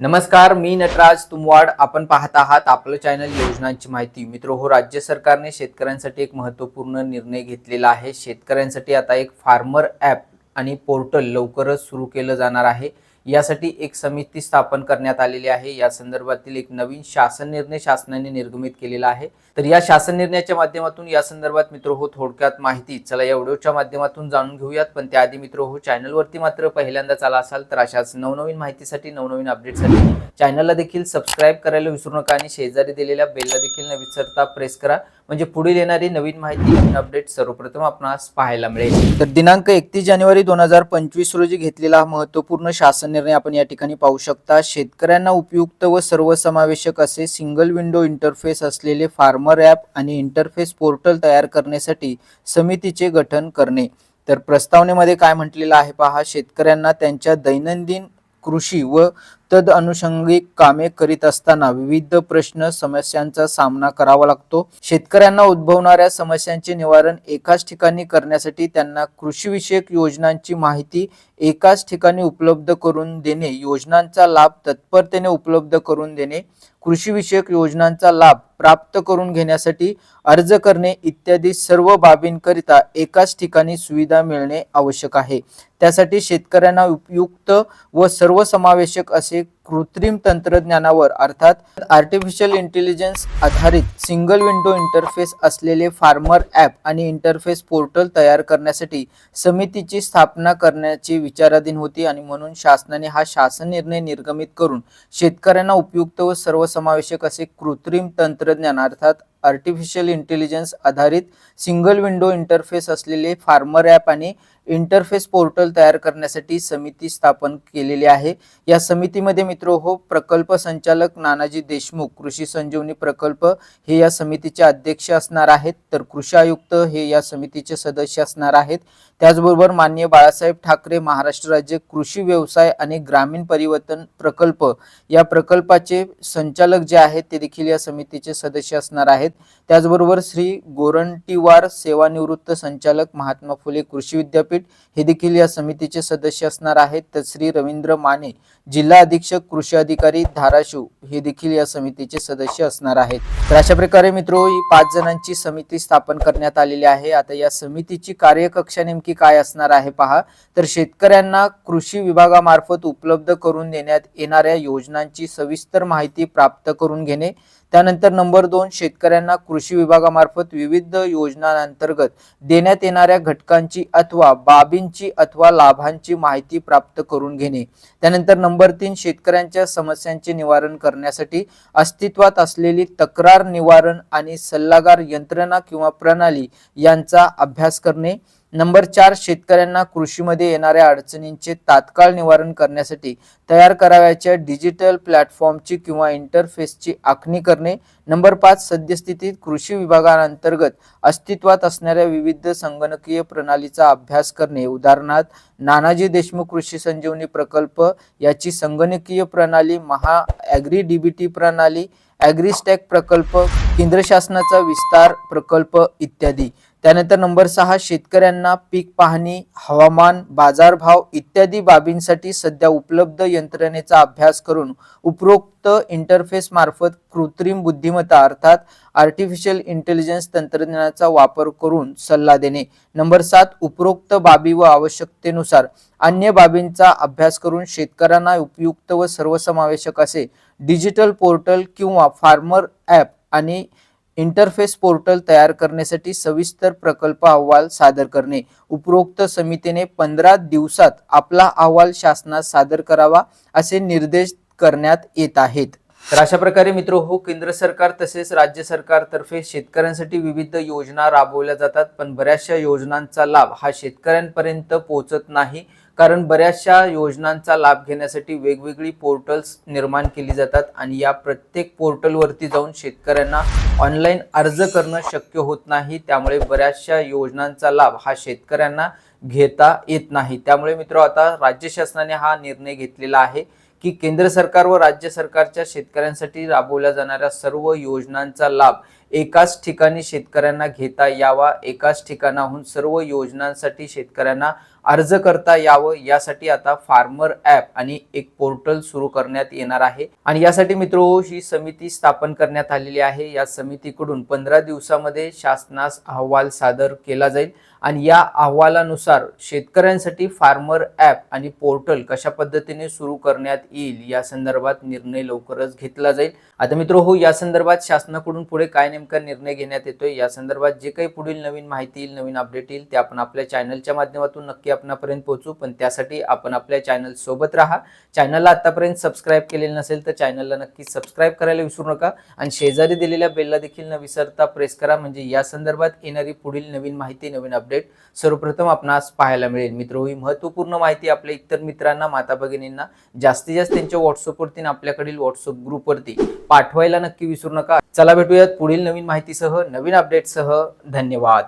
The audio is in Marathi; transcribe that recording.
नमस्कार मी नटराज तुमवाड. आपण पाहत आहात आपलं चॅनल योजनांची माहिती. मित्र हो राज्य सरकारने शेतकऱ्यांसाठी एक महत्त्वपूर्ण निर्णय घेतलेला आहे. शेतकऱ्यांसाठी आता एक फार्मर ॲप आणि पोर्टल लवकरच सुरू केलं जाणार आहे. यासाठी एक समिती स्थापन करण्यात आलेली आहे. या संदर्भातील एक नवीन शासन निर्णय शासनाने निर्गमित केलेला आहे. तर या शासन निर्णयाच्या माध्यमातून या संदर्भात मित्र हो थोडक्यात माहिती चला या व्हिडिओच्या माध्यमातून जाणून घेऊयात. पण त्याआधी मित्र हो चॅनलवरती मात्र पहिल्यांदाच आला असाल तर अशाच नवनवीन माहितीसाठी नवनवीन अपडेटसाठी चॅनलला देखील सबस्क्राईब करायला विसरू नका आणि शेजारी दिलेल्या बेलला देखील न विसरता प्रेस करा. म्हणजे पुढील येणारी नवीन माहिती नवीन अपडेट सर्वप्रथम आपणास पाहायला मिळेल. तर दिनांक एकतीस जानेवारी दोन हजार पंचवीस रोजी घेतलेला हा महत्त्वपूर्ण शासन निर्णय आपण या ठिकाणी पाहू शकता. शेतकऱ्यांना उपयुक्त व सर्वसमावेशक असे सिंगल विंडो इंटरफेस असलेले फार्मर ॲप आणि इंटरफेस पोर्टल तयार करण्यासाठी समितीचे गठन करणे. तर प्रस्तावनेमध्ये काय म्हटलेलं आहे पहा शेतकऱ्यांना त्यांच्या दैनंदिन कृषी व तद अनुषंगिक कामे करीत असताना विविध प्रश्न समस्यांचा सामना करावा लागतो. शेतकऱ्यांना उद्भवणाऱ्या समस्यांचे निवारण एकाच ठिकाणी करण्यासाठी त्यांना कृषीविषयक योजनांची माहिती एकाच ठिकाणी उपलब्ध करून देणे योजनांचा लाभ तत्परतेने उपलब्ध करून देणे कृषीविषयक योजनांचा लाभ प्राप्त करून घेण्यासाठी अर्ज करणे इत्यादी सर्व बाबींकरिता एकाच ठिकाणी सुविधा मिळणे आवश्यक आहे. त्यासाठी शेतकऱ्यांना उपयुक्त व सर्वसमावेशक असे कृत्रिम तंत्रज्ञानावर अर्थात आर्टिफिशियल इंटेलिजन्स आधारित सिंगल विंडो इंटरफेस असलेले फार्मर ॲप आणि इंटरफेस पोर्टल तयार करण्यासाठी समितीची स्थापना करण्याची विचाराधीन होती आणि म्हणून शासनाने हा शासन निर्णय निर्गमित करून शेतकऱ्यांना उपयुक्त व सर्वसमावेशक असे कृत्रिम तंत्रज्ञान अर्थात आर्टिफिशियल इंटेलिजन्स आधारित सिंगल विंडो इंटरफेस असलेले फार्मर ॲप आणि इंटरफेस पोर्टल तयार करण्यासाठी समिती स्थापन केलेली आहे. या समितीमध्ये मित्र हो प्रकल्प संचालक नानाजी देशमुख कृषी संजीवनी प्रकल्प हे या समितीचे अध्यक्ष असणार आहेत. तर कृषी आयुक्त हे या समितीचे सदस्य असणार आहेत. त्याचबरोबर मान्य बाळासाहेब ठाकरे महाराष्ट्र राज्य कृषी व्यवसाय आणि ग्रामीण परिवर्तन प्रकल्प या प्रकल्पाचे संचालक जे आहेत ते देखील या समितीचे सदस्य असणार आहेत. त्याचबरोबर श्री गोरंटीवार सेवानिवृत्त संचालक महात्मा फुले कृषी विद्यापीठ हे देखील या समितीचे सदस्य असणार आहेत. तर श्री रवींद्र माने जिल्हा अधीक्षक कृषी अधिकारी धाराशिव हे देखील या समितीचे सदस्य असणार आहेत. तर अशा प्रकारे मित्रो ही पाच जणांची समिती स्थापन करण्यात आलेली आहे. आता या समितीची कार्यकक्षा नेमकी काय असणार आहे पहा. तर शेतकऱ्यांना कृषी विभागामार्फत उपलब्ध करून देण्यात येणाऱ्या योजनांची सविस्तर माहिती प्राप्त करून घेणे. त्यानंतर नंबर दोन शेतकऱ्यांना कृषी विभागामार्फत विविध योजनांअंतर्गत देण्यात येणाऱ्या घटकांची अथवा बाबींची अथवा लाभांची माहिती प्राप्त करून घेणे. त्यानंतर नंबर तीन शेतकऱ्यांच्या समस्यांचे निवारण करण्यासाठी अस्तित्वात असलेली तक्रार निवारण आणि सल्लागार यंत्रणा किंवा प्रणाली यांचा अभ्यास करणे. नंबर चार शेतकऱ्यांना कृषीमध्ये येणाऱ्या अडचणींचे तात्काळ निवारण करण्यासाठी तयार करावयाच्या डिजिटल प्लॅटफॉर्मची किंवा इंटरफेसची आखणी करणे. नंबर पाच सद्यस्थितीत कृषी विभागांतर्गत अस्तित्वात असणाऱ्या विविध संगणकीय प्रणालीचा अभ्यास करणे. उदाहरणार्थ नानाजी देशमुख कृषी संजीवनी प्रकल्प याची संगणकीय प्रणाली महा ॲग्री डीबीटी प्रणाली ॲग्रीस्टॅक प्रकल्प केंद्र शासनाचा विस्तार प्रकल्प इत्यादी. त्यानंतर नंबर सहा शेतकऱ्यांना पीक पाहणी हवामान बाजारभाव इत्यादी बाबींसाठी सध्या उपलब्ध यंत्रणेचा अभ्यास करून उपरोक्त इंटरफेस मार्फत कृत्रिम बुद्धिमत्ता अर्थात आर्टिफिशियल इंटेलिजन्स तंत्रज्ञानाचा वापर करून सल्ला देणे. नंबर सात उपरोक्त बाबी व आवश्यकतेनुसार अन्य बाबींचा अभ्यास करून शेतकऱ्यांना उपयुक्त व सर्वसमावेशक असे डिजिटल पोर्टल किंवा फार्मर ॲप आणि इंटरफेस पोर्टल तयार करण्यासाठी सविस्तर प्रकल्प अहवाल सादर करणे. उपरोक्त समितीने पंधरा दिवसात आपला अहवाल शासनास सादर करावा असे निर्देश करण्यात येत आहेत. तर अशा प्रकारे मित्र हो केंद्र सरकार तसेच राज्य सरकारतर्फे शेतकऱ्यांसाठी विविध योजना राबवल्या जातात पण बऱ्याचशा योजनांचा लाभ हा शेतकऱ्यांपर्यंत पोहोचत नाही. कारण बऱ्याचशा योजनांचा लाभ घेण्यासाठी वेगवेगळी पोर्टल्स निर्माण केली जातात आणि या प्रत्येक पोर्टलवरती जाऊन शेतकऱ्यांना ऑनलाईन अर्ज करणं शक्य होत नाही. त्यामुळे बऱ्याचशा योजनांचा लाभ हा शेतकऱ्यांना घेता येत नाही. त्यामुळे मित्र आता राज्य शासनाने हा निर्णय घेतलेला आहे की केंद्र सरकार व राज्य सरकारच्या शेतकऱ्यांसाठी राबवल्या जाणाऱ्या सर्व योजनांचा लाभ एकाच ठिकाणी शेतकऱ्यांना घेता यावा. एकाच ठिकाणाहून सर्व योजनांसाठी शेतकऱ्यांना अर्ज करता यावं यासाठी आता फार्मर ॲप आणि एक पोर्टल सुरू करण्यात येणार आहे. आणि यासाठी मित्र हो, ही समिती स्थापन करण्यात आलेली आहे. या समितीकडून पंधरा दिवसामध्ये शासनास अहवाल सादर केला जाईल. आणि या अहवालानुसार शेतकऱ्यांसाठी फार्मर ॲप आणि पोर्टल कशा पद्धतीने सुरू करण्यात येईल या संदर्भात निर्णय लवकरच घेतला जाईल. आता मित्र हो या संदर्भात शासनाकडून पुढे काय नेमका निर्णय घेण्यात येतोय या संदर्भात जे काही पुढील नवीन माहिती येईल नवीन अपडेट येईल ते आपण आपल्या चॅनलच्या माध्यमातून नक्की आपणापर्यंत पोहोचू. पण त्यासाठी आपण आपल्या चॅनल सोबत राहा. चॅनलला आतापर्यंत सबस्क्राईब केलेलं नसेल तर चॅनलला नक्की सबस्क्राईब करायला विसरू नका. आणि शेजारी दिलेल्या बेलला देखील न विसरता प्रेस करा. म्हणजे या संदर्भात येणारी पुढील नवीन माहिती नवीन अपडेट सर्वप्रथम आपणास पाहायला मिळेल. मित्र ही महत्त्वपूर्ण माहिती आपल्या इतर मित्रांना माता भगिनींना जास्तीत जास्त त्यांच्या व्हॉट्सअपवरती आपल्याकडील व्हॉट्सअप ग्रुपवरती पाठवायला नक्की विसरू नका. चला भेटूयात पुढील नवीन माहितीसह नवीन अपडेटसह धन्यवाद.